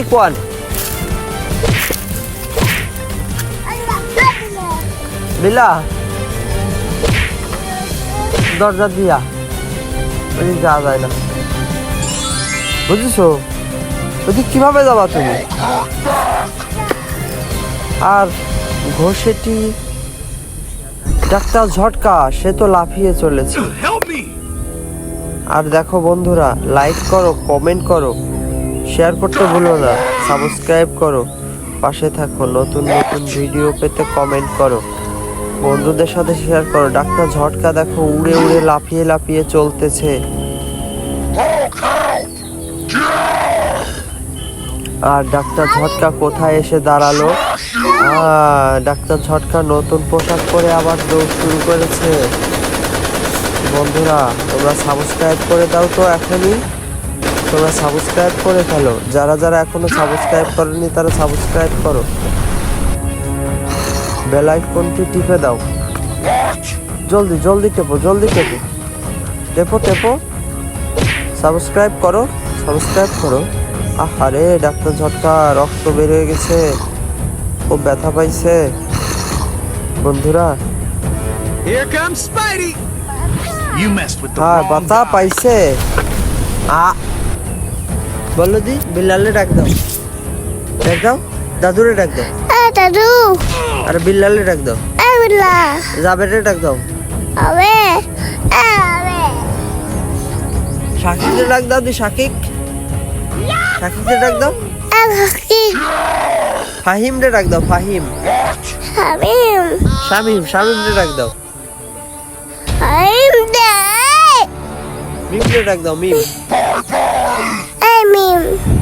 শাকিক one বিলা দরজা দিয়া। ওদিক যাওয়া যায় না। বুঝেছ? ওদিক কীভাবে যাবা তুমি? আর ঘষেটি ডাক্তার ঝটকা সে তো লাফিয়ে চলেছে। আর দেখো বন্ধুরা লাইক করো কমেন্ট করো। শেয়ার করতে ভুলো না, সাবস্ক্রাইব করো, পাশে থাকো, নতুন নতুন ভিডিও পেতে কমেন্ট করো। বন্ধুদের সাথে শেয়ার করো। ডাক্তার ঝটকা দেখো, উড়ে উড়ে লাফিয়ে লাফিয়ে চলতেছে। আর ডাক্তার ঝটকা কোথায় এসে দাঁড়াল? ডাক্তার ঝটকা নতুন পোশাক পরে আবার দৌড় শুরু করেছে। বন্ধুরা, তোমরা সাবস্ক্রাইব করে দাও তো এখনই। তোমরা সাবস্ক্রাইব করে ফেলো। যারা যারা এখনও সাবস্ক্রাইব করেনি তারা সাবস্ক্রাইব করো। বেল আইকনটি টিপে দাও। জলদি জলদি টেপো জলদি টেপো। টেপো টেপো। সাবস্ক্রাইব করো সাবস্ক্রাইব করো। আহারে ডাক্তার ঝটকা রক্ত বের হয়ে গেছে। খুব ব্যথা পাইছে। বন্ধুরা। হ্যাঁ বাতা পাইছে। আ বলো দি বিল্লালে ডাক দাও। ডাক দাও? দাদুরে ডাক দাও। দাদু। আর বিল্লালে ডাক দাও। এগুলা জাবেরে ডাক দাও। আবে আবে। শাকিকরে ডাক দাও দি শাকিক শাকিকরে ডাক দাও। ফাহিম রে ডাক দাও ফাহিম। হাবিম শামিম। শামিম রে ডাক দাও। হাবিম দে। মিম রে ডাক দাও মিম। I mean.